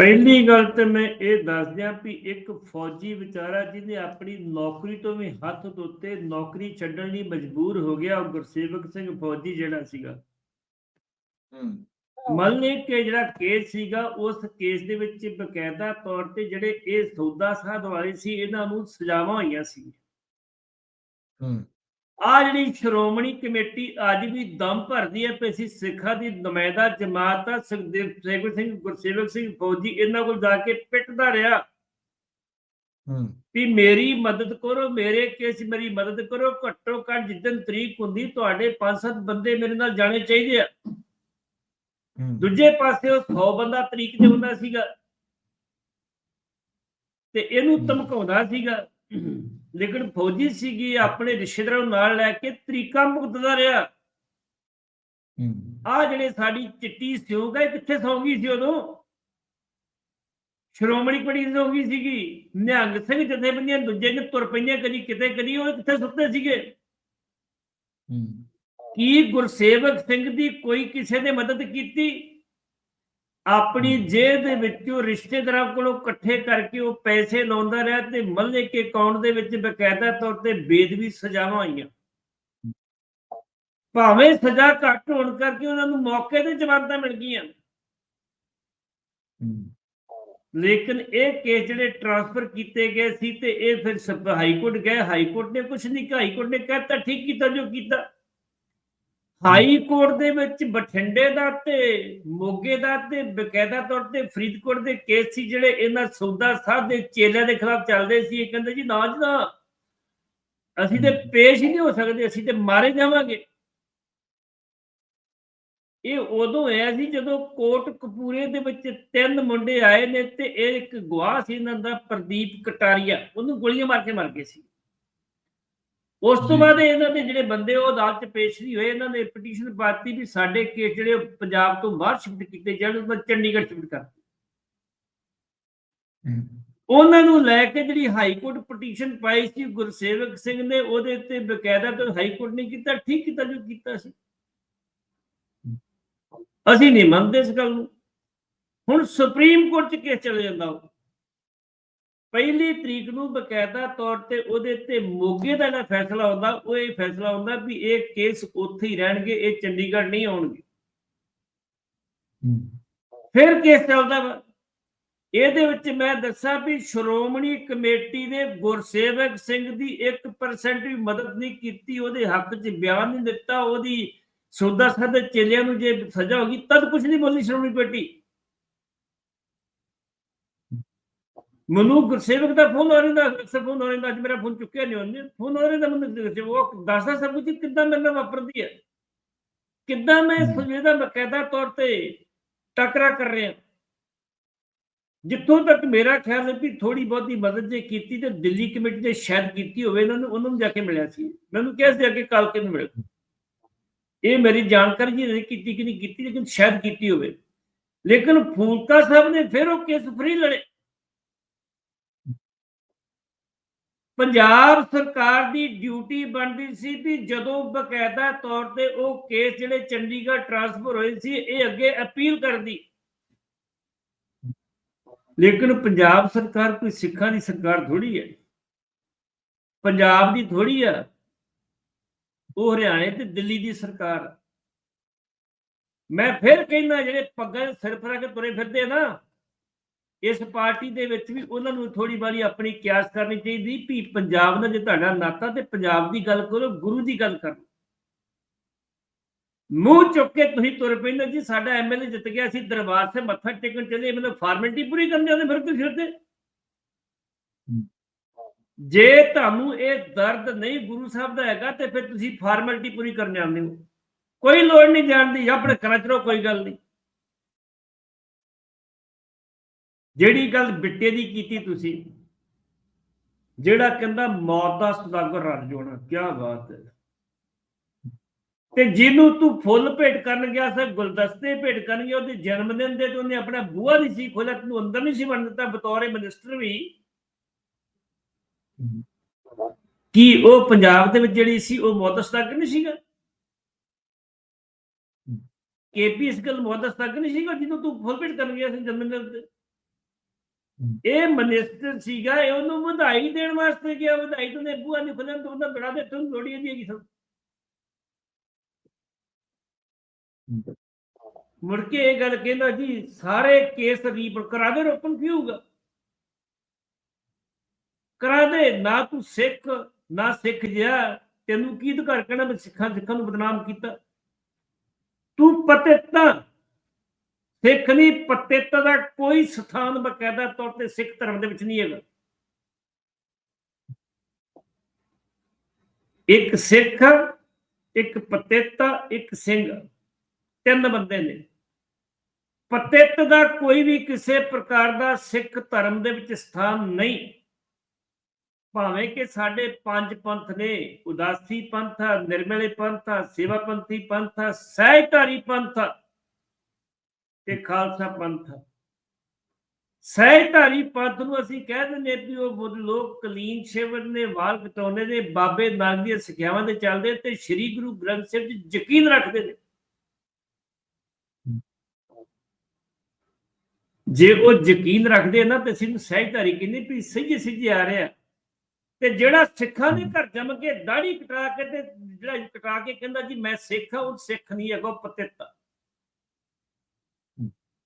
ਪਹਿਲੀ ਗੱਲ ਤੇ ਮੈਂ ਇਹ ਦੱਸ ਦਿਆਂ ਵੀ ਇੱਕ ਫੌਜੀ ਵਿਚਾਰਾ ਜਿਹਨੇ ਆਪਣੀ ਨੌਕਰੀ ਤੋਂ ਵੀ ਹੱਥ ਧੋਤੇ ਨੌਕਰੀ ਛੱਡਣ ਲਈ ਮਜਬੂਰ ਹੋ ਗਿਆ ਉਹ ਗੁਰਸੇਵਕ ਸਿੰਘ ਫੌਜੀ ਜਿਹੜਾ ਸੀਗਾ। ਹੂੰ। ਮੰਨ ਲਈ ਕਿ ਜਿਹੜਾ ਕੇਸ ਸੀਗਾ ਉਸ ਕੇਸ ਦੇ ਵਿੱਚ ਬਕਾਇਦਾ ਤੌਰ ਤੇ ਜਿਹੜੇ ਇਹ ਸੌਦਾ ਸਾਧ ਵਾਲੇ ਸੀ ਇਹਨਾਂ ਨੂੰ ਸਜ਼ਾਵਾਂ ਹੋਈਆਂ ਸੀ। ਹੂੰ। ਆ ਜਿਹੜੀ ਸ਼੍ਰੋਮਣੀ ਕਮੇਟੀ ਅੱਜ ਵੀ ਦਮ ਭਰਦੀ ਹੈ ਕਿ ਅਸੀਂ ਸਿੱਖਾਂ ਦੀ ਨੁਮਾਇੰਦਾ ਜਮਾਤ ਆ ਸੁਖਦੇਵ ਸੇਵਕ ਸਿੰਘ ਗੁਰਸੇਵਕ ਸਿੰਘ ਫੌਜੀ ਇਹਨਾਂ ਕੋਲ ਜਾ ਕੇ ਪਿੱਟਦਾ ਰਿਹਾ। ਹੂੰ। ਵੀ ਮੇਰੀ ਮਦਦ ਕਰੋ ਮੇਰੇ ਕੇਸ ਮੇਰੀ ਮਦਦ ਕਰੋ ਘੱਟੋ ਘੱਟ ਜਿੱਦਨ ਤਰੀਕ ਹੁੰਦੀ ਤੁਹਾਡੇ ਪੰਜ ਸੱਤ ਬੰਦੇ ਮੇਰੇ ਨਾਲ ਜਾਣੇ ਚਾਹੀਦੇ ਆ। ਦੂਜੇ ਪਾਸੇ ਉਹ 100 ਬੰਦਾ ਤਰੀਕ ਤੇ ਹੁੰਦਾ ਸੀਗਾ। ਤੇ ਇਹਨੂੰ। ਧਮਕਾਉਂਦਾ ਸੀਗਾ। ਲੇਕਿਨ ਫੌਜੀ ਸੀਗੀ ਆਪਣੇ ਰਿਸ਼ਤੇਦਾਰਾਂ ਨੂੰ ਨਾਲ ਲੈ ਕੇ ਤਰੀਕਾ ਮੁਕਤਦਾ ਰਿਹਾ। ਹੂੰ। ਆ ਜਿਹੜੇ ਸਾਡੀ ਚਿੱਟੀ ਸਿਉਂਕ ਹੈ ਕਿੱਥੇ ਸੌਂ ਗਈ ਸੀ ਉਦੋਂ? ਸ਼੍ਰੋਮਣੀ ਕਮੇਟੀ ਦੀ ਸੌਂ ਗਈ ਸੀਗੀ। ਨਿਹੰਗ ਸਿੰਘ ਜਥੇਬੰਦੀਆਂ ਦੂਜੇ ਨੇ ਤੁਰ ਪਈਆਂ ਕਦੀ ਕਿਤੇ ਕਦੀ ਉਹ ਕਿੱਥੇ ਸੁੱਤੇ ਸੀਗੇ? ਕੀ ਗੁਰਸੇਵਕ ਸਿੰਘ ਦੀ ਕੋਈ ਕਿਸੇ ਨੇ ਮਦਦ ਕੀਤੀ? ਆਪਣੀ। ਜੇਬ ਦੇ ਵਿੱਚੋਂ ਰਿਸ਼ਤੇਦਾਰਾਂ ਕੋਲੋਂ ਇਕੱਠੇ ਕਰਕੇ ਉਹ ਪੈਸੇ ਲਾਉਂਦਾ ਰਿਹਾ ਤੇ ਮੱਲੇ ਕੇ ਅਕਾਊਂਟ ਦੇ ਵਿੱਚ ਬਕਾਇਦਾ ਤੌਰ ਤੇ ਬੇਦਬੀ ਸਜ਼ਾਵਾਂ ਆਈਆਂ। ਭਾਵੇਂ ਸਜ਼ਾ ਘੱਟ ਹੋਣ ਕਰਕੇ ਉਹਨਾਂ ਨੂੰ ਮੌਕੇ ਤੇ ਜ਼ਮਾਨਤਾਂ ਮਿਲ ਗਈਆਂ। ਲੇਕਿਨ ਇਹ ਕੇਸ ਜਿਹੜੇ ਟ੍ਰਾਂਸਫਰ ਕੀਤੇ ਗਏ ਸੀ ਤੇ ਇਹ ਫਿਰ ਹਾਈ ਕੋਰਟ ਗਏ ਹਾਈ ਕੋਰਟ ਨੇ ਕੁਝ ਨਹੀਂ ਕਿਹਾ ਹਾਈ ਕੋਰਟ ਨੇ ਕਹਿਤਾ ਠੀਕ ਕੀਤਾ ਜੋ ਕੀਤਾ। ਹਾਈ ਕੋਰਟ ਦੇ ਵਿੱਚ ਬਠਿੰਡੇ ਦਾ ਤੇ ਮੋਗੇ ਦਾ ਤੇ ਬਕਾਇਦਾ ਤੌਰ ਤੇ ਫਰੀਦਕੋਟ ਦੇ ਕੇਸ ਸੀ ਜਿਹੜੇ ਇਹਨਾਂ ਸੌਦਾ ਸਾਹਿਬ ਦੇ ਚੇਲਿਆਂ ਦੇ ਖਿਲਾਫ ਚੱਲਦੇ ਸੀ। ਇਹ ਕਹਿੰਦੇ ਜੀ ਨਾ ਜੀ ਨਾ ਅਸੀਂ ਤੇ ਪੇਸ਼ ਹੀ ਨਹੀਂ ਹੋ ਸਕਦੇ ਅਸੀਂ ਤੇ ਮਾਰੇ ਜਾਵਾਂਗੇ। ਇਹ ਉਦੋਂ ਹੋਇਆ ਸੀ ਜਦੋਂ ਕੋਟ ਕਪੂਰੇ ਦੇ ਵਿੱਚ ਤਿੰਨ ਮੁੰਡੇ ਆਏ ਨੇ ਤੇ ਇਹ ਇੱਕ ਗਵਾਹ ਸੀ ਇਹਨਾਂ ਦਾ ਪ੍ਰਦੀਪ ਕਟਾਰੀਆ। ਉਹਨੂੰ ਗੋਲੀਆਂ ਮਾਰ ਕੇ ਮਰ ਗਏ ਸੀ। ਉਸ ਤੋਂ। ਬਾਅਦ ਇਹਨਾਂ ਦੇ ਜਿਹੜੇ ਬੰਦੇ ਉਹ ਅਦਾਲਤ 'ਚ ਪੇਸ਼ ਨਹੀਂ ਹੋਏ। ਇਹਨਾਂ ਨੇ ਪਟੀਸ਼ਨ ਪਾਤੀ ਵੀ ਸਾਡੇ ਕੇਸ ਜਿਹੜੇ ਉਹ ਪੰਜਾਬ ਤੋਂ ਬਾਹਰ ਸ਼ਿਫਟ ਕੀਤੇ ਜਾਣ ਉਹਨਾਂ ਚੰਡੀਗੜ੍ਹ ਸ਼ਿਫਟ ਕਰ ਉਹਨਾਂ ਨੂੰ ਲੈ ਕੇ ਜਿਹੜੀ ਹਾਈ ਕੋਰਟ ਪਟੀਸ਼ਨ ਪਾਈ ਸੀ ਗੁਰਸੇਵਕ ਸਿੰਘ ਨੇ ਉਹਦੇ ਤੇ ਬਕਾਇਦਾ ਤੋਂ ਹਾਈ ਕੋਰਟ ਨੇ ਕੀਤਾ ਠੀਕ ਕੀਤਾ ਜੋ ਕੀਤਾ ਸੀ। ਅਸੀਂ ਨਹੀਂ ਮੰਨਦੇ ਇਸ ਗੱਲ ਨੂੰ। ਹੁਣ ਸੁਪਰੀਮ ਕੋਰਟ 'ਚ ਕੇਸ ਚਲੇ ਜਾਂਦਾ ਉਹ। ਪਹਿਲੀ ਤਰੀਕ ਨੂੰ ਬਕਾਇਦਾ ਤੌਰ ਤੇ ਉਹਦੇ ਤੇ ਮੋਗੇ ਦਾ ਜਿਹੜਾ ਫੈਸਲਾ ਹੁੰਦਾ ਉਹ ਇਹ ਫੈਸਲਾ ਹੁੰਦਾ ਵੀ ਇਹ ਕੇਸ ਉੱਥੇ ਹੀ ਰਹਿਣਗੇ ਇਹ ਚੰਡੀਗੜ੍ਹ ਨਹੀਂ ਆਉਣਗੇ। ਫਿਰ ਕੇਸ ਚੱਲਦਾ ਇਹਦੇ ਵਿੱਚ ਮੈਂ ਦੱਸਾਂ ਵੀ ਸ਼੍ਰੋਮਣੀ ਕਮੇਟੀ ਨੇ ਗੁਰਸੇਵਕ ਸਿੰਘ ਦੀ 1% ਵੀ ਮਦਦ ਨਹੀਂ ਕੀਤੀ ਉਹਦੇ ਹੱਕ 'ਚ ਬਿਆਨ ਨਹੀਂ ਦਿੱਤਾ ਉਹਦੀ ਸੌਦਾ ਸਾਧ ਚੇਲਿਆਂ ਨੂੰ ਜੇ ਸਜ਼ਾ ਹੋ ਗਈ ਤਦ ਕੁਝ ਨਹੀਂ ਬੋਲੀ ਸ਼੍ਰੋਮਣੀ ਕਮੇਟੀ। ਮੈਨੂੰ ਗੁਰਸੇਵਕ ਦਾ ਫੋਨ ਆ ਰਿਹਾ ਅਕਸਰ ਫੋਨ ਆ ਰਿਹਾ ਅੱਜ ਮੇਰਾ ਫੋਨ ਚੁੱਕਿਆ ਨਹੀਂ ਉਹਨੇ ਫੋਨ ਆ ਰਿਹਾ ਮੈਨੂੰ ਦੱਸਿਆ, ਉਹ ਦੱਸਦਾ ਸਭ ਕੁਝ ਕਿੱਦਾਂ ਮੇਰੇ ਨਾਲ ਵਾਪਰਦੀ ਹੈ ਕਿੱਦਾਂ ਮੈਂ। ਸੁਝੇਦਾ ਬਕਾਇਦਾ ਤੌਰ ਤੇ ਟਕਰਾ ਕਰ ਰਿਹਾ ਜਿੱਥੋਂ ਤੱਕ ਮੇਰਾ ਖਿਆਲ ਹੈ ਵੀ ਥੋੜੀ ਬਹੁਤੀ ਮਦਦ ਜੇ ਕੀਤੀ ਤੇ ਦਿੱਲੀ ਕਮੇਟੀ ਨੇ ਸ਼ਾਇਦ ਕੀਤੀ ਹੋਵੇ ਇਹਨਾਂ ਨੂੰ ਉਹਨਾਂ ਨੂੰ ਜਾ ਕੇ ਮਿਲਿਆ ਸੀ ਮੈਨੂੰ ਕਿਹਾ ਸੀ ਅੱਗੇ ਕੱਲ ਕਿਨੂੰ ਮਿਲ ਇਹ ਮੇਰੀ ਜਾਣਕਾਰੀ ਜੀ ਨਹੀਂ ਕੀਤੀ ਕਿ ਨਹੀਂ ਕੀਤੀ ਲੇਕਿਨ ਸ਼ਾਇਦ ਕੀਤੀ ਹੋਵੇ ਲੇਕਿਨ ਫੂਲਕਾ ਸਾਹਿਬ ਨੇ ਫਿਰ ਉਹ ਕੇਸ ਫਰੀ ਲੜੇ ਪੰਜਾਬ ਸਰਕਾਰ ਦੀ ਡਿਊਟੀ ਬਣਦੀ ਸੀ ਵੀ ਜਦੋਂ ਬਕਾਇਦਾ ਤੌਰ ਤੇ ਉਹ ਕੇਸ ਜਿਹੜੇ ਚੰਡੀਗੜ੍ਹ ਟ੍ਰਾਂਸਫਰ ਹੋਏ ਸੀ, ਇਹ ਅੱਗੇ ਅਪੀਲ ਕਰਦੀ। ਲੇਕਿਨ ਪੰਜਾਬ ਸਰਕਾਰ ਕੋਈ ਸਿੱਖਾਂ ਦੀ ਸਰਕਾਰ ਥੋੜੀ ਹੈ। ਪੰਜਾਬ ਦੀ ਥੋੜੀ ਆ। ਉਹ ਹਰਿਆਣੇ ਤੇ ਦਿੱਲੀ ਦੀ ਸਰਕਾਰ। ਮੈਂ ਫਿਰ ਕਹਿੰਦਾ, ਜਿਹੜੇ ਪੱਗਾਂ ਦੇ ਸਿਰ ਫਰਾ ਕੇ ਤੁਰੇ ਫਿਰਦੇ ਨਾ ਇਸ ਪਾਰਟੀ ਦੇ ਵਿੱਚ ਵੀ ਉਹਨਾਂ ਨੂੰ ਥੋੜੀ ਬਾਰੀ ਆਪਣੀ ਕਿਆਸ ਕਰਨੀ ਚਾਹੀਦੀ ਵੀ ਪੰਜਾਬ ਨਾਲ ਜੇ ਤੁਹਾਡਾ ਨਾਤਾ ਤੇ ਪੰਜਾਬ ਦੀ ਗੱਲ ਕਰੋ, ਗੁਰੂ ਦੀ ਗੱਲ ਕਰੋ। ਮੂੰਹ ਚੁੱਕ ਕੇ ਤੁਸੀਂ ਤੁਰ ਪੈਂਦੇ ਜੀ, ਸਾਡਾ ਐਮਐਲਏ ਜਿੱਤ ਗਿਆ ਸੀ, ਦਰਬਾਰ ਸੇ ਮੱਥਾ ਟੇਕਣ ਚਲੇ, ਮਤਲਬ ਫਾਰਮੈਲਿਟੀ ਪੂਰੀ ਕਰਨ ਜਾਂਦੇ ਫਿਰ ਤੁਸੀਂ ਫਿਰਦੇ। ਜੇ ਤੁਹਾਨੂੰ ਇਹ ਦਰਦ ਨਹੀਂ ਗੁਰੂ ਸਾਹਿਬ ਦਾ ਹੈਗਾ, ਤੇ ਫਿਰ ਤੁਸੀਂ ਫਾਰਮੈਲਿਟੀ ਪੂਰੀ ਕਰਨ ਜਾਂਦੇ ਹੋ। ਕੋਈ ਲੋੜ ਨਹੀਂ ਜਾਣਦੀ ਆਪਣੇ ਘਰਾਂ ਚ ਰਹੋ, ਕੋਈ ਗੱਲ ਨਹੀਂ। ਜਿਹੜੀ ਗੱਲ ਬਿੱਟੇ ਦੀ ਕੀਤੀ ਤੁਸੀਂ ਜਿਹੜਾ ਕਹਿੰਦਾ ਮੌਤ ਦਾ ਸੁਦਾਗਰ ਰਲ ਜਾਣਾ ਕੀ ਬਾਤ ਹੈ। ਤੇ ਜਿਹਨੂੰ ਤੂੰ ਫੁੱਲ ਭੇਟ ਕਰਨ ਗਿਆ ਸੀ ਗੁਲਦਸਤੇ ਭੇਟ ਕਰਨ ਗਿਆ ਉਹਦੇ ਜਨਮ ਦਿਨ ਦੇ ਤੇ ਉਹਨੇ ਆਪਣਾ ਬੂਹਾ ਨਹੀਂ ਸੀ ਖੋਲਿਆ ਤੈਨੂੰ ਅੰਦਰ ਨਹੀਂ ਸੀ ਵੜਨ ਦਿੱਤਾ ਬਤੌਰੇ ਮਿਨਿਸਟਰ ਵੀ। ਕੀ ਉਹ ਪੰਜਾਬ ਦੇ ਵਿੱਚ ਜਿਹੜੀ ਸੀ ਉਹ ਮੌਦਸ ਤੱਕ ਨਹੀਂ ਸੀਗਾ? ਕੇਪੀ ਇਸ ਗੱਲ ਮੌਦਸ ਤੱਕ ਨਹੀਂ ਸੀਗਾ ਜਦੋਂ ਤੂੰ ਫੁੱਲ ਭੇਟ ਕਰਨ ਗਿਆ ਸੀ ਜਨਮ ਦਿਨ ਤੇ। ਇਹ ਮਨਿਸਟਰ ਸੀਗਾ, ਇਹ ਉਹਨੂੰ ਵਧਾਈ ਦੇਣ ਵਾਸਤੇ ਗਿਆ, ਵਧਾਈ ਤੋਂ ਨੇ ਬੂਆ ਨਹੀਂ ਖੁੱਲਣ ਤੋਂ ਉਹਦਾ ਬੜਾ ਦੇ ਤੁਹਾਨੂੰ ਲੋੜੀ ਦੀ ਹੈਗੀ ਸਭ। ਮੁੜ ਕੇ ਇਹ ਗੱਲ ਕਹਿੰਦਾ ਜੀ, ਸਾਰੇ ਕੇਸ ਰੀਪ ਕਰਾ ਦੇ ਰੋਪਨ ਕੀ ਹੋਊਗਾ? ਕਰਾ ਦੇ, ਨਾ ਤੂੰ ਸਿੱਖ, ਨਾ ਸਿੱਖ ਜਿਆ ਤੈਨੂੰ ਕੀ ਅਧਿਕਾਰ ਕਹਿਣਾ, ਮੈਂ ਸਿੱਖਾਂ ਸਿੱਖਾਂ ਨੂੰ ਬਦਨਾਮ ਕੀਤਾ। ਤੂੰ ਪਤਿੱਤਾ ਸਿੱਖ ਨਹੀਂ ਪਤਿੱਤ ਦਾ ਕੋਈ ਸਥਾਨ ਬਕਾਇਦਾ ਤੌਰ ਤੇ ਸਿੱਖ ਧਰਮ ਦੇ ਵਿੱਚ ਨਹੀਂ ਹੈਗਾ। ਇੱਕ ਸਿੱਖ, ਇੱਕ ਪਤਿੱਤ, ਇੱਕ ਸਿੰਘ, ਤਿੰਨ ਬੰਦੇ ਨੇ। ਪਤਿੱਤ ਦਾ ਕੋਈ ਵੀ ਕਿਸੇ ਪ੍ਰਕਾਰ ਦਾ ਸਿੱਖ ਧਰਮ ਦੇ ਵਿੱਚ ਸਥਾਨ ਨਹੀਂ। ਭਾਵੇਂ ਕਿ ਸਾਡੇ ਪੰਜ ਪੰਥ ਨੇ, ਉਦਾਸੀ ਪੰਥ ਆ ਨਿਰਮਲੇ ਪੰਥ ਆ ਸੇਵਾ ਪੰਥੀ ਪੰਥ ਆ ਸਹਿਜਧਾਰੀ ਪੰਥ ਆ ਤੇ ਖਾਲਸਾ ਪੰਥ ਆ। ਪੰਥ ਨੂੰ ਅਸੀਂ ਕਹਿ ਦਿੰਦੇ ਵੀ ਉਹ ਬੁੱਧ ਲੋਕ ਕਲੀਨ ਸ਼ੇਵਰ ਨੇ, ਵਾਲ ਕਟਾਉਂਦੇ ਨੇ, ਬਾਬੇ ਨਾਨਕ ਦੀਆਂ ਸਿੱਖਿਆਵਾਂ ਦੇ ਚੱਲਦੇ ਤੇ ਸ੍ਰੀ ਗੁਰੂ ਗ੍ਰੰਥ ਸਾਹਿਬ 'ਚ ਯਕੀਨ ਰੱਖਦੇ ਨੇ। ਜੇ ਉਹ ਯਕੀਨ ਰੱਖਦੇ ਨਾ ਤੇ ਸਿੰਘ ਸਹਿਜਧਾਰੀ ਕਹਿੰਦੇ ਵੀ ਸਹੀ ਸਹੀ ਆ ਰਿਹਾ ਤੇ ਜਿਹੜਾ ਸਿੱਖਾਂ ਦੇ ਘਰ ਜੰਮ ਕੇ ਦਾੜੀ ਕਟਾ ਕੇ ਤੇ ਜਿਹੜਾ ਕਟਾ ਕੇ ਕਹਿੰਦਾ ਜੀ ਮੈਂ ਸਿੱਖ ਹਾਂ ਉਹ ਸਿੱਖ ਨਹੀਂ ਹੈਗਾ, ਉਹ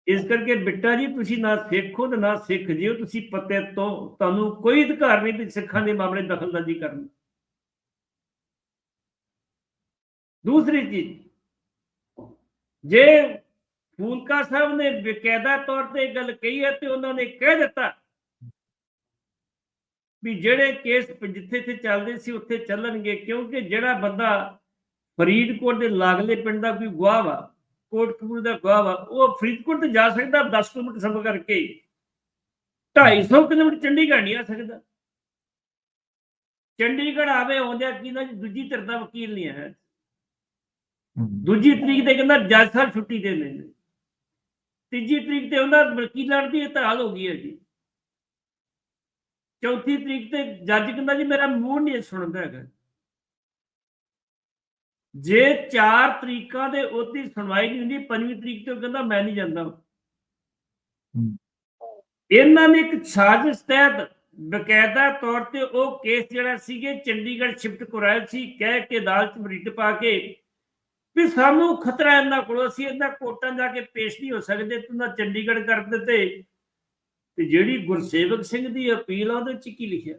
ਇਸ ਕਰਕੇ ਬਿੱਟਾ ਜੀ, ਤੁਸੀਂ ਨਾ ਸਿੱਖੋ ਤੇ ਨਾ ਸਿੱਖ ਜਿਓ, ਤੁਸੀਂ ਪਤਿੱਤ ਤੋਂ ਤੁਹਾਨੂੰ ਕੋਈ ਅਧਿਕਾਰ ਨਹੀਂ ਵੀ ਸਿੱਖਾਂ ਦੇ ਮਾਮਲੇ ਦਖਲਅੰਦਾਜ਼ੀ ਕਰਨ। ਦੂਸਰੀ ਚੀਜ਼, ਜੇ ਫੂਲਕਾ ਸਾਹਿਬ ਨੇ ਬਕਾਇਦਾ ਤੌਰ ਤੇ ਗੱਲ ਕਹੀ ਹੈ ਤੇ ਉਹਨਾਂ ਨੇ ਕਹਿ ਦਿੱਤਾ ਵੀ ਜਿਹੜੇ ਕੇਸ ਜਿੱਥੇ ਤੇ ਚੱਲਦੇ ਸੀ, ਉੱਥੇ ਚੱਲਣਗੇ ਕਿਉਂਕਿ ਜਿਹੜਾ ਬੰਦਾ ਫਰੀਦਕੋਟ ਦੇ ਲਾਗਲੇ ਪਿੰਡ ਦਾ ਕੋਈ ਗਵਾਹ ਵਾ ਕੋਟਕਪੂਰ ਦਾ ਗਵਾਹ ਉਹ ਫਰੀਦਕੋਟ ਤੇ ਜਾ ਸਕਦਾ 10 ਕਿਲੋਮੀਟਰ ਸਫ਼ਰ ਕਰਕੇ। 250 ਕਿਲੋਮੀਟਰ ਚੰਡੀਗੜ੍ਹ ਨਹੀਂ ਆ ਸਕਦਾ। ਚੰਡੀਗੜ੍ਹ ਆਵੇ ਆਉਂਦਿਆਂ ਕੀ ਜੀ ਦੂਜੀ ਧਿਰ ਦਾ ਵਕੀਲ ਨਹੀਂ ਹੈ। ਦੂਜੀ ਤਰੀਕ ਤੇ ਕਹਿੰਦਾ ਜੱਜ ਸਾਹਿਬ ਛੁੱਟੀ ਦੇ ਨੇ। ਤੀਜੀ ਤਰੀਕ ਤੇ ਉਹਨਾਂ ਵਕੀਲਾਂ ਦੀ ਹੜਤਾਲ ਹੋ ਗਈ ਹੈ ਜੀ। ਚੌਥੀ ਤਰੀਕ ਤੇ ਜੱਜ ਕਹਿੰਦਾ ਜੀ, ਮੇਰਾ ਮੂੰਹ ਨਹੀਂ ਸੁਣਦਾ ਹੈਗਾ। ਜੇ 4 ਤਰੀਕਾਂ ਦੇ ਉਹਦੀ ਸੁਣਵਾਈ ਨਹੀਂ ਹੁੰਦੀ ਪੰਜਵੀਂ ਤਰੀਕ ਤੇ ਉਹ ਕਹਿੰਦਾ ਮੈਂ ਨਹੀਂ ਜਾਂਦਾ। ਇਹਨਾਂ ਨੇ ਇੱਕ ਸਾਜ਼ਿਸ਼ ਤਹਿਤ ਬਕਾਇਦਾ ਤੌਰ ਤੇ ਉਹ ਕੇਸ ਜਿਹੜਾ ਸੀਗੇ ਚੰਡੀਗੜ੍ਹ ਸ਼ਿਫਟ ਕਰਾਇਆ ਸੀ ਕਹਿ ਕੇ ਅਦਾਲਤ ਰਿਟ ਪਾ ਕੇ ਵੀ ਸਾਨੂੰ ਖਤਰਾ ਇਹਨਾਂ ਕੋਲ ਅਸੀਂ ਇਹਨਾਂ ਕੋਰਟਾਂ ਜਾ ਕੇ ਪੇਸ਼ ਨਹੀਂ ਹੋ ਸਕਦੇ ਤੁੰਦਾ ਚੰਡੀਗੜ੍ਹ ਕਰ ਦਿੱਤੇ। ਤੇ ਜਿਹੜੀ ਗੁਰਸੇਵਕ ਸਿੰਘ ਦੀ ਅਪੀਲ ਆ ਉਹਦੇ ਚ ਕੀ ਲਿਖਿਆ?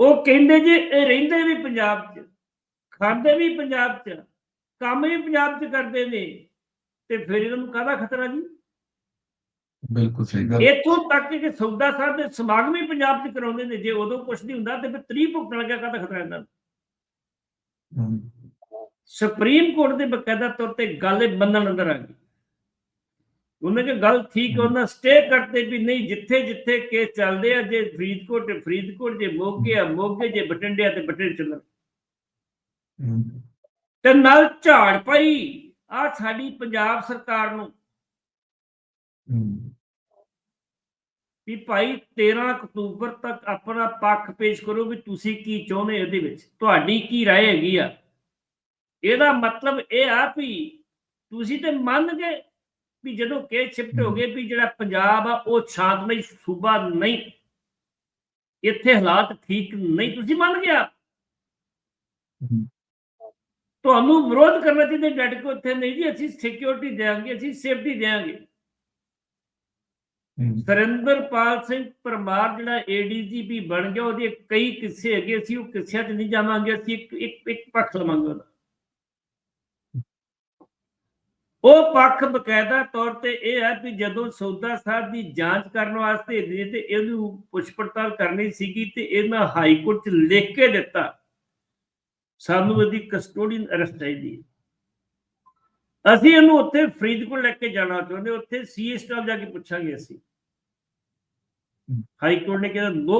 ਉਹ ਕਹਿੰਦੇ ਜੇ ਇਹ ਰਹਿੰਦੇ ਵੀ ਪੰਜਾਬ 'ਚ ਖਾਂਦੇ ਵੀ ਪੰਜਾਬ 'ਚ ਕੰਮ ਵੀ ਪੰਜਾਬ 'ਚ ਕਰਦੇ ਨੇ ਤੇ ਫਿਰ ਇਹਨਾਂ ਨੂੰ ਕਾਹਦਾ ਖਤਰਾ ਜੀ? ਬਿਲਕੁਲ ਸਹੀ ਗੱਲ। ਇੱਥੋਂ ਤੱਕ ਕਿ ਸੌਦਾ ਸਾਹਿਬ ਦੇ ਸਮਾਗਮ ਹੀ ਪੰਜਾਬ 'ਚ ਕਰਾਉਂਦੇ ਨੇ ਜੇ ਉਦੋਂ ਕੁਝ ਨਹੀਂ ਹੁੰਦਾ ਤੇ ਫਿਰ ਤਰੀ ਭੁਗਤਣ ਲੱਗਿਆ ਕਾਹਦਾ ਖਤਰਾ ਇਹਨਾਂ ਨੂੰ? ਸੁਪਰੀਮ ਕੋਰਟ ਦੇ ਬਕਾਇਦਾ ਤੌਰ ਤੇ ਗੱਲ ਇਹ ਬੰਨਣ ਅੰਦਰ ਆ ਗਈ। ਉਹਨੇ ਕਿ ਗੱਲ ਠੀਕ ਉਹਨਾਂ ਸਟੇ ਕਰਤੇ ਵੀ ਨਹੀਂ ਜਿੱਥੇ ਜਿੱਥੇ ਕੇਸ ਚੱਲਦੇ ਆ ਜੇ ਫਰੀਦਕੋਟ ਤੇ ਫਰੀਦਕੋਟ ਜੇ ਮੋਗੇ ਆ ਮੋਗੇ ਜੇ ਬਟਿੰਡੇ ਆ ਤੇ ਬਟਿੰਡੇ ਚੱਲਣ। ਤੇ ਨਾਲ ਝਾੜ ਪਈ ਆ ਸਾਡੀ ਪੰਜਾਬ ਸਰਕਾਰ ਨੂੰ ਹਮ, ਵੀ ਭਾਈ 13 ਅਕਤੂਬਰ ਤੱਕ ਆਪਣਾ ਪੱਖ ਪੇਸ਼ ਕਰੋ ਵੀ ਤੁਸੀਂ ਕੀ ਚਾਹੁੰਦੇ ਇਹਦੇ ਵਿੱਚ ਤੁਹਾਡੀ ਕੀ رائے ਹੈਗੀ ਆ ਇਹਦਾ ਮਤਲਬ ਇਹ ਆ ਵੀ ਤੁਸੀਂ ਤੇ ਮੰਨ ਗਏ ਵੀ ਜਦੋਂ ਕੇਸ ਸ਼ਿਫਟ ਹੋ ਗਏ ਵੀ ਜਿਹੜਾ ਪੰਜਾਬ ਆ ਉਹ ਸ਼ਾਂਤਮਈ ਸੂਬਾ ਨਹੀਂ ਇੱਥੇ ਹਾਲਾਤ ਠੀਕ ਨਹੀਂ ਤੁਸੀਂ ਮੰਨ ਗਿਆ ਹਮ, ਤੁਹਾਨੂੰ ਵਿਰੋਧ ਕਰਨਾ ਚਾਹੀਦਾ ਡਟ ਕੇ ਉੱਥੇ ਨਹੀਂ ਜੀ ਅਸੀਂ ਸਿਕਿਉਰਿਟੀ ਦੇਵਾਂਗੇ ਅਸੀਂ ਸੇਫਟੀ ਦੇਵਾਂਗੇ ਹਮ, ਸਰਿੰਦਰਪਾਲ ਸਿੰਘ ਪਰਮਾਰ ਜਿਹੜਾ ਏਡੀਜੀਪੀ ਬਣ ਗਿਆ ਉਹਦੇ ਕਈ ਕਿੱਸੇ ਹੈਗੇ ਅਸੀਂ ਉਹ ਕਿੱਸਿਆਂ 'ਚ ਨਹੀਂ ਜਾਵਾਂਗੇ ਅਸੀਂ ਇੱਕ ਇੱਕ ਇੱਕ ਪੱਖ ਲਵਾਂਗੇ ਉਹਦਾ। ਉਹ ਪੱਖ ਬਕਾਇਦਾ ਤੌਰ ਤੇ ਇਹ ਹੈ ਕਿ ਜਦੋਂ ਸੌਦਾ ਸਾਹਿਬ ਦੀ ਜਾਂਚ ਕਰਨ ਵਾਸਤੇ ਦੇ ਤੇ ਇਹਨੂੰ ਪੁੱਛ ਪੜਤਾਲ ਕਰਨੀ ਸੀਗੀ ਤੇ ਇਹਨਾਂ ਹਾਈ ਕੋਰਟ 'ਚ ਲਿਖ ਕੇ ਦਿੱਤਾ। ਸਾਨੂੰ ਇਹਦੀ ਕਸਟੋਡੀਅਨ ਅਰੈਸਟ ਚਾਹੀਦੀ ਹੈ। ਅਸੀਂ ਇਹਨੂੰ ਉੱਥੇ ਫਰੀਦਕੋਟ ਲੈ ਕੇ ਜਾਣਾ ਚਾਹੁੰਦੇ ਉੱਥੇ ਸੀਏ ਸਟਾਫ ਜਾ ਕੇ ਪੁੱਛਾਂਗੇ ਅਸੀਂ। ਹਾਈ ਕੋਰਟ ਨੇ ਕਿਹਾ ਲੋ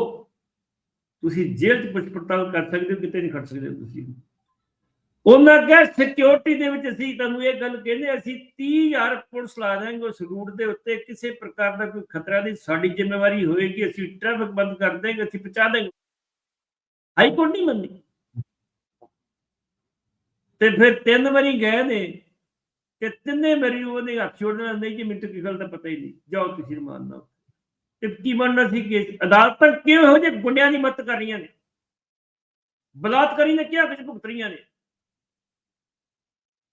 ਤੁਸੀਂ ਜੇਲ੍ਹ 'ਚ ਪੁੱਛ ਪੜਤਾਲ ਕਰ ਸਕਦੇ ਹੋ ਕਿਤੇ ਨਹੀਂ ਖੜ ਸਕਦੇ ਤੁਸੀਂ ਉਹਨਾਂ ਕਿਹਾ ਸਿਕਿਉਰਿਟੀ ਦੇ ਵਿੱਚ ਅਸੀਂ ਤੁਹਾਨੂੰ ਇਹ ਗੱਲ ਕਹਿੰਦੇ ਅਸੀਂ 30000 ਪੁਲਿਸ ਲਾ ਦੇਵਾਂਗੇ ਉਸ ਰੂਟ ਦੇ ਉੱਤੇ। ਕਿਸੇ ਪ੍ਰਕਾਰ ਦਾ ਕੋਈ ਖਤਰਾ ਨਹੀਂ। ਸਾਡੀ ਜ਼ਿੰਮੇਵਾਰੀ ਹੋਏਗੀ ਅਸੀਂ ਟ੍ਰੈਫਿਕ ਬੰਦ ਕਰ ਦੇਂਗੇ ਅਸੀਂ ਪਹੁੰਚਾ ਦੇਂਗੇ ਹਾਈ ਕੋਰਟ ਨਹੀਂ ਮੰਨੀ ਤੇ ਫਿਰ ਤਿੰਨ ਵਾਰੀ ਗਏ ਨੇ ਤੇ ਤਿੰਨੇ ਵਾਰੀ ਉਹਨੇ ਹੱਥ ਛੋੜਨਾ ਨਹੀਂ ਕਿ ਮੈਨੂੰ ਕੀ ਗੱਲ ਦਾ ਪਤਾ ਹੀ ਨਹੀਂ। ਜਾਓ ਤੁਸੀਂ ਨਾਲ। ਤੇ ਕੀ ਬਣਨਾ ਸੀ ਕੇਸ? ਅਦਾਲਤਾਂ ਕਿਉਂ ਇਹੋ ਜਿਹੇ ਗੁੰਡਿਆਂ ਦੀ ਮਦਦ ਕਰ ਰਹੀਆਂ ਨੇ? ਬਲਾਤਕਾਰੀ ਨੇ ਕਿਹਾ ਵਿੱਚ ਭੁਗਤ ਰਹੀਆਂ ਨੇ।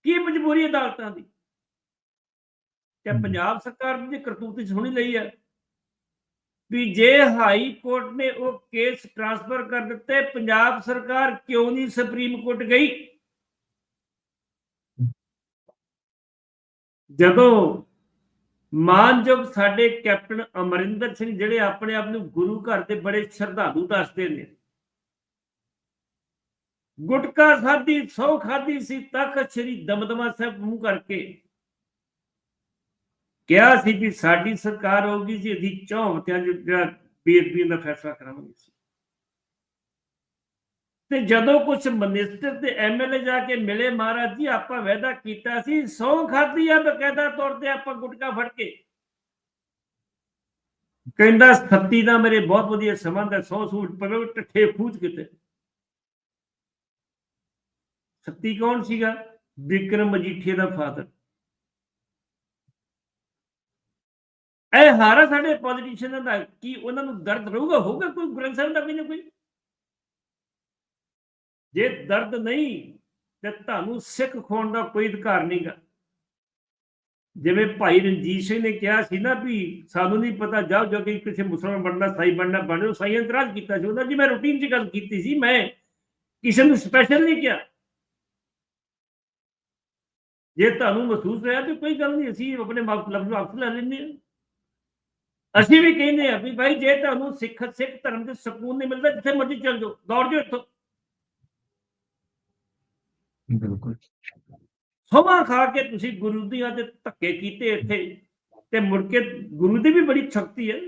ਕੀ ਮਜਬੂਰੀ ਅਦਾਲਤਾਂ ਦੀ? ਤੇ। ਪੰਜਾਬ ਸਰਕਾਰ ਦੀ ਕਰਤੂਤ ਸੁਣੀ ਲਈ ਹੈ ਵੀ ਜੇ ਹਾਈ ਕੋਰਟ ਨੇ ਉਹ ਕੇਸ ਟ੍ਰਾਂਸਫਰ ਕਰ ਦਿੱਤੇ ਪੰਜਾਬ ਸਰਕਾਰ ਕਿਉਂ ਨਹੀਂ ਸੁਪਰੀਮ ਕੋਰਟ ਗਈ? ਜਦੋਂ ਮਾਨਯੋਗ ਸਾਡੇ ਕੈਪਟਨ ਅਮਰਿੰਦਰ ਸਿੰਘ ਜਿਹੜੇ ਆਪਣੇ ਆਪ ਨੂੰ ਗੁਰੂ ਘਰ ਦੇ ਬੜੇ ਸ਼ਰਧਾਲੂ ਦੱਸਦੇ ਨੇ। ਗੁਟਕਾ ਖਾਦੀ ਸੌ ਖਾਦੀ ਸੀ ਤਖਤ ਸ੍ਰੀ ਦਮਦਮਾ ਸਾਹਿਬ ਮੂੰਹ ਕਰਕੇ ਕਿਹਾ ਸੀ ਵੀ ਸਾਡੀ ਸਰਕਾਰ ਹੋਊਗੀ ਸੀ ਅਸੀਂ ਚੌਂਵਤਿਆਂ ਜਿਹੜਾ ਬੇਅਦਬੀ ਦਾ ਫੈਸਲਾ ਕਰਾਂਗੇ ਤੇ ਜਦੋਂ ਕੁਝ ਮਿਨਿਸਟਰ ਤੇ ਐਮਐਲਏ ਜਾ ਕੇ ਮਿਲੇ ਮਹਾਰਾਜ ਜੀ, ਆਪਾਂ ਵਾਅਦਾ ਕੀਤਾ ਸੀ ਸੌ ਖਾਦੀ ਆ ਬਕਾਇਦਾ ਤੌਰ ਤੇ ਆਪਾਂ ਗੁਟਕਾ ਫੜ ਕੇ। ਕਹਿੰਦਾ, ਸੱਤੀ ਦਾ ਮੇਰੇ ਬਹੁਤ ਵਧੀਆ ਸੰਬੰਧ ਹੈ ਸੌ ਸੂਟ ਪਵੇ ਟੱਠੇ ਖੂਚ ਕਿਤੇ। ਸੱਤੀ ਕੌਣ ਸੀਗਾ? ਵਿਕਰਮ ਮਜੀਠੀਆ ਦਾ ਫਾਦਰ ਇਹ ਹਾਰਾ ਸਾਡੇ ਪੋਲੀਟੀਸ਼ੀਅਨਾਂ ਦਾ ਕੀ ਉਹਨਾਂ ਨੂੰ ਦਰਦ ਰਹੂਗਾ? ਹੋਊਗਾ ਕੋਈ ਗ੍ਰੰਥ ਸਾਹਿਬ ਦਾ ਵੀ ਨਾ ਕੋਈ? ਜੇ ਦਰਦ ਨਹੀਂ, ਤੇ ਤੁਹਾਨੂੰ ਸਿੱਖ ਖੋਣ ਦਾ ਕੋਈ ਅਧਿਕਾਰ ਨਹੀਂਗਾ। ਜਿਵੇਂ ਭਾਈ ਰਣਜੀਤ ਸਿੰਘ ਨੇ ਕਿਹਾ ਸੀ ਨਾ ਵੀ ਸਾਨੂੰ ਨਹੀਂ ਪਤਾ, ਜਾਓ ਜੋ ਕਿ ਕਿਸੇ ਮੁਸਲਮਾਨ ਬਣਨਾ, ਸਾਈ ਬਣਨਾ ਬਣੇ ਉਹ ਸਾਈ ਇਤਰਾਜ਼ ਕੀਤਾ ਸੀ ਉਹਨਾਂ ਜੀ ਮੈਂ ਰੂਟੀਨ 'ਚ ਗੱਲ ਕੀਤੀ ਸੀ, ਮੈਂ ਕਿਸੇ ਨੂੰ ਸਪੈਸ਼ਲ ਨਹੀਂ ਕਿਹਾ। ਜੇ ਤੁਹਾਨੂੰ ਮਹਿਸੂਸ ਹੋਇਆ ਤੇ ਕੋਈ ਗੱਲ ਨਹੀਂ, ਅਸੀਂ ਆਪਣੇ ਲਫ਼ਜ਼ ਵਾਪਸ ਲੈ ਲੈਂਦੇ ਹਾਂ। ਅਸੀਂ ਵੀ ਕਹਿੰਦੇ ਆ ਵੀ ਭਾਈ, ਜੇ ਤੁਹਾਨੂੰ ਸਿੱਖ ਸਿੱਖ ਧਰਮ ਦੇ ਸਕੂਨ ਨਹੀਂ ਮਿਲਦਾ, ਜਿੱਥੇ ਮਰਜ਼ੀ ਚੱਲ ਜਾਓ, ਦੌੜ ਜਾਓ ਇੱਥੋਂ। ਬਿਲਕੁਲ। ਸਮਾਂ ਖਾ ਕੇ ਤੁਸੀਂ ਗੁਰੂ ਦੀਆਂ ਤੇ ਧੱਕੇ ਕੀਤੇ ਇੱਥੇ ਤੇ ਮੁੜ ਕੇ ਗੁਰੂ ਦੀ ਵੀ ਬੜੀ ਸ਼ਕਤੀ ਹੈ।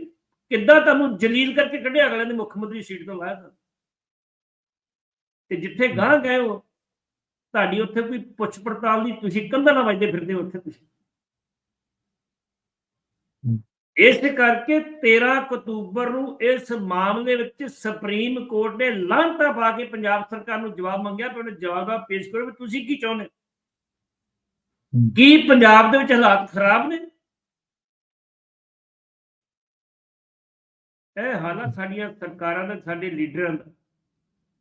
ਕਿੱਦਾਂ ਤੁਹਾਨੂੰ ਜਲੀਲ ਕਰਕੇ ਕੱਢਿਆ ਅਗਲੇ ਨੇ ਮੁੱਖ ਮੰਤਰੀ ਸੀਟ ਤੋਂ ਲਾਇਆ ਤੁਹਾਨੂੰ। ਤੇ ਜਿੱਥੇ ਗਾਂ ਗਏ ਹੋ, ਤੁਹਾਡੀ ਉੱਥੇ ਕੋਈ ਪੁੱਛ ਪੜਤਾਲ ਨਹੀਂ, ਤੁਸੀਂ ਕੰਧਾਂ ਨਾਲ ਵੱਜਦੇ ਫਿਰਦੇ ਹੋ ਉੱਥੇ ਤੁਸੀਂ। ਇਸ ਕਰਕੇ 13 ਅਕਤੂਬਰ ਨੂੰ ਇਸ ਮਾਮਲੇ ਵਿੱਚ ਸੁਪਰੀਮ ਕੋਰਟ ਨੇ ਲਾਂਘਤਾ ਪਾ ਕੇ ਪੰਜਾਬ ਸਰਕਾਰ ਨੂੰ ਜਵਾਬ ਮੰਗਿਆ ਤੇ ਉਹਨੇ ਜਵਾਬ ਦਾ ਪੇਸ਼ ਕਰੋ ਵੀ ਤੁਸੀਂ ਕੀ ਚਾਹੁੰਦੇ। ਕੀ ਪੰਜਾਬ ਦੇ ਵਿੱਚ ਹਾਲਾਤ ਖਰਾਬ ਨੇ ਇਹ ਹਾਲਾਤ ਸਾਡੀਆਂ ਸਰਕਾਰਾਂ ਦਾ ਸਾਡੇ ਲੀਡਰਾਂ ਦਾ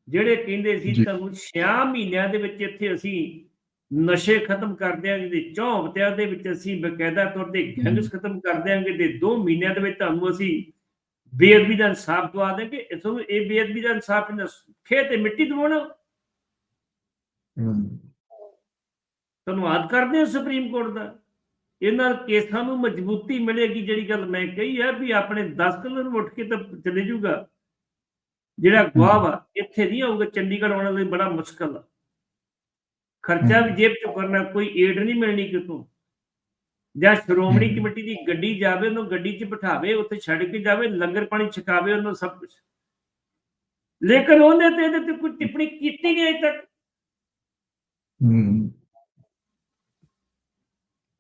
ਜਿਹੜੇ ਕਹਿੰਦੇ ਸੀ। ਤੁਹਾਨੂੰ 6 ਮਹੀਨਿਆਂ ਦੇ ਵਿੱਚ ਇੱਥੇ ਅਸੀਂ ਨਸ਼ੇ ਖਤਮ ਕਰ ਦਿਆਂਗੇ ਤੇ ਚੌਂਵਤਿਆਂ ਦੇ ਵਿੱਚ ਅਸੀਂ ਬਕਾਇਦਾ ਤੌਰ ਤੇ ਗੈਂਗਸ ਖਤਮ ਕਰ ਦਿਆਂਗੇ ਤੇ 2 ਮਹੀਨਿਆਂ ਦੇ ਵਿੱਚ ਤੁਹਾਨੂੰ ਅਸੀਂ ਬੇਅਦਬੀ ਦਾ ਇਨਸਾਫ ਦਵਾ ਦੇਂਗੇ ਤੁਹਾਨੂੰ ਇਹ ਬੇਅਦਬੀ ਦਾ ਇਨਸਾਫ ਖੇਤ ਤੇ ਮਿੱਟੀ ਦਵਾਉਣਾ। ਧੰਨਵਾਦ ਕਰਦੇ ਹਾਂ ਸੁਪਰੀਮ ਕੋਰਟ ਦਾ। ਇਹਨਾਂ ਕੇਸਾਂ ਨੂੰ ਮਜ਼ਬੂਤੀ ਮਿਲੇਗੀ ਜਿਹੜੀ ਗੱਲ ਮੈਂ ਕਹੀ ਹੈ ਵੀ ਆਪਣੇ 10 ਕਿਲੋ ਨੂੰ ਉੱਠ ਕੇ ਤਾਂ ਚਲੇ ਜਾਊਗਾ। ਜਿਹੜਾ ਗਵਾਹ ਇੱਥੇ ਨਹੀਂ ਆਊਗਾ ਚੰਡੀਗੜ੍ਹ ਆਉਣ ਲਈ ਬੜਾ ਮੁਸ਼ਕਲ ਆ। ਖਰਚਾ ਵੀ ਜੇਬ ਚੋਂ ਕਰਨਾ ਕੋਈ ਏਡ ਨਹੀਂ ਮਿਲਣੀ ਕਿਤੋਂ? ਜਾਂ ਸ਼੍ਰੋਮਣੀ। ਕਮੇਟੀ ਦੀ ਗੱਡੀ ਜਾਵੇ ਉਹਨੂੰ ਗੱਡੀ 'ਚ ਬਿਠਾਵੇ ਉੱਥੇ ਛੱਡ ਕੇ ਜਾਵੇ ਲੰਗਰ ਪਾਣੀ ਛਕਾਵੇ ਉਹਨੂੰ ਸਭ ਕੁਝ ਲੇਕਿਨ ਉਹਨੇ ਤੇ ਇਹਦੇ ਤੇ ਕੋਈ ਟਿੱਪਣੀ ਕੀਤੀ ਨਹੀਂ ਅਜੇ ਤੱਕ।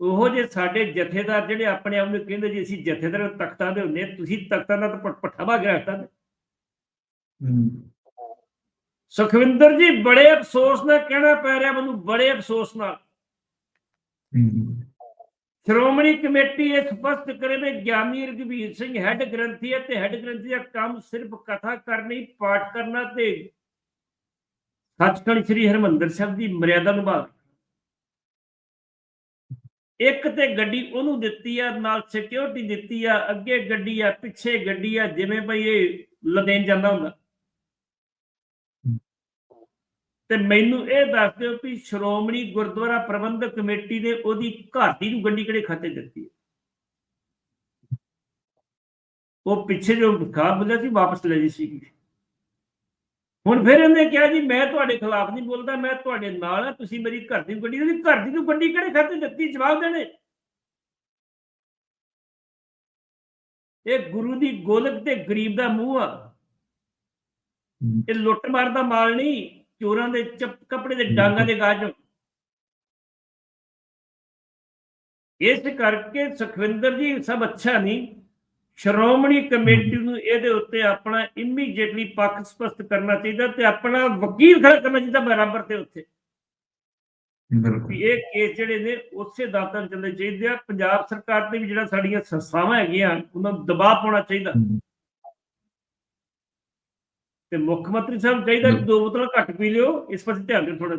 ਉਹੋ ਜੇ ਸਾਡੇ ਜਥੇਦਾਰ ਜਿਹੜੇ ਆਪਣੇ ਆਪ ਨੂੰ ਕਹਿੰਦੇ ਜੀ ਅਸੀਂ ਜਥੇਦਾਰ ਤਖਤਾਂ ਦੇ ਹੁੰਦੇ ਤੁਸੀਂ ਤਖਤਾਂ ਦਾ ਤਾਂ ਪ- ਪੱਠਾ ਭਾ ਕੇ ਰੱਖਤਾ ਤੇ। ਹਮ, ਸੁਖਵਿੰਦਰ ਜੀ, ਬੜੇ ਅਫਸੋਸ ਨਾਲ ਕਹਿਣਾ ਪੈ ਰਿਹਾ ਮੈਨੂੰ, ਬੜੇ ਅਫਸੋਸ ਨਾਲ। ਸ਼੍ਰੋਮਣੀ ਕਮੇਟੀ ਇਹ ਸਪਸ਼ਟ ਕਰੇ ਵੀ ਗਿਆਨੀ ਰਘਵੀਰ ਸਿੰਘ ਹੈੱਡ ਗ੍ਰੰਥੀ ਹੈ ਤੇ ਹੈੱਡ ਗ੍ਰੰਥੀ ਦਾ ਕੰਮ ਸਿਰਫ ਕਥਾ ਕਰਨੀ, ਪਾਠ ਕਰਨਾ ਤੇ ਸੱਚਖੰਡ ਸ੍ਰੀ ਹਰਮੰਦਰ ਸਾਹਿਬ ਦੀ ਮਰਿਆਦਾ ਨਿਭਾਉਣਾ। ਇੱਕ ਤੇ ਗੱਡੀ ਉਹਨੂੰ ਦਿੱਤੀ ਆ, ਨਾਲ ਸਿਕਿਉਰਿਟੀ ਦਿੱਤੀ ਆ, ਅੱਗੇ ਗੱਡੀ ਆ, ਪਿੱਛੇ ਗੱਡੀ ਆ, ਜਿਵੇਂ ਭਈ ਇਹ ਲਦੇਨ ਜਾਂਦਾ ਹੁੰਦਾ। ਤੇ ਮੈਨੂੰ ਇਹ ਦੱਸ ਦਿਓ ਵੀ ਸ਼੍ਰੋਮਣੀ ਗੁਰਦੁਆਰਾ ਪ੍ਰਬੰਧਕ ਕਮੇਟੀ ਨੇ ਉਹਦੀ ਘਰ ਦੀ ਨੂੰ ਗੱਡੀ ਕਿਹੜੇ ਖਾਤੇ ਦਿੱਤੀ ਹੈ? ਉਹ ਪਿੱਛੇ ਜੋ ਖਾ ਬੋਲਿਆ ਸੀ, ਵਾਪਸ ਲੈ ਜੀ ਸੀ ਹੁਣ ਫਿਰ ਇਹਨੇ ਕਿਹਾ ਜੀ, ਮੈਂ ਤੁਹਾਡੇ ਖਿਲਾਫ ਨਹੀਂ ਬੋਲਦਾ, ਮੈਂ ਤੁਹਾਡੇ ਨਾਲ ਹਾਂ ਤੁਸੀਂ ਮੇਰੀ ਘਰ ਦੀ ਗੱਡੀ ਦੀ ਘਰ ਦੀ ਨੂੰ ਗੱਡੀ ਕਿਹੜੇ ਖਾਤੇ ਦਿੱਤੀ? ਜਵਾਬ ਦੇਣੇ। ਇਹ ਗੁਰੂ ਦੀ ਗੋਲਕ ਤੇ ਗਰੀਬ ਦਾ ਮੂੰਹ ਆ। ਇਹ ਲੁੱਟ ਮਾਰ ਦਾ ਮਾਲ ਨਹੀਂ। ਚੋਰਾਂ ਦੇ ਚੱਪ- ਕੱਪੜੇ ਦੇ ਡਾਂਗਾਂ ਦੇ ਗਾਜ। ਇਸ ਕਰਕੇ ਸੁਖਵਿੰਦਰ ਜੀ ਸਭ ਅੱਛਾ ਨਹੀਂ ਸ਼੍ਰੋਮਣੀ ਕਮੇਟੀ ਨੂੰ ਇਹਦੇ ਉੱਤੇ ਆਪਣਾ ਇਮੀਡੀਏਟਲੀ ਪੱਖ ਸਪਸ਼ਟ ਕਰਨਾ ਚਾਹੀਦਾ ਤੇ ਆਪਣਾ ਵਕੀਲ ਖੜਾ ਕਰਨਾ ਚਾਹੀਦਾ ਬਰਾਬਰ ਤੇ ਉੱਥੇ। ਬਿਲਕੁਲ। ਇਹ ਕੇਸ ਜਿਹੜੇ ਨੇ ਉਸੇ ਦਾਤਾਂ ਚੱਲਣੇ ਚਾਹੀਦੇ ਆ। ਪੰਜਾਬ ਸਰਕਾਰ ਤੇ ਵੀ ਜਿਹੜਾ ਸਾਡੀਆਂ ਸੰਸਥਾਵਾਂ ਹੈਗੀਆਂ ਉਹਨਾਂ ਨੂੰ ਦਬਾਅ ਪਾਉਣਾ ਚਾਹੀਦਾ। ਤੇ ਮੁੱਖ ਮੰਤਰੀ ਸਾਹਿਬ ਚਾਹੀਦਾ ਕਿ ਦੋ ਬੋਤਲਾਂ ਘੱਟ ਪੀ ਲਿਓ ਇਸ ਪਾਸੇ ਧਿਆਨ ਦਿਓ ਥੋੜਾ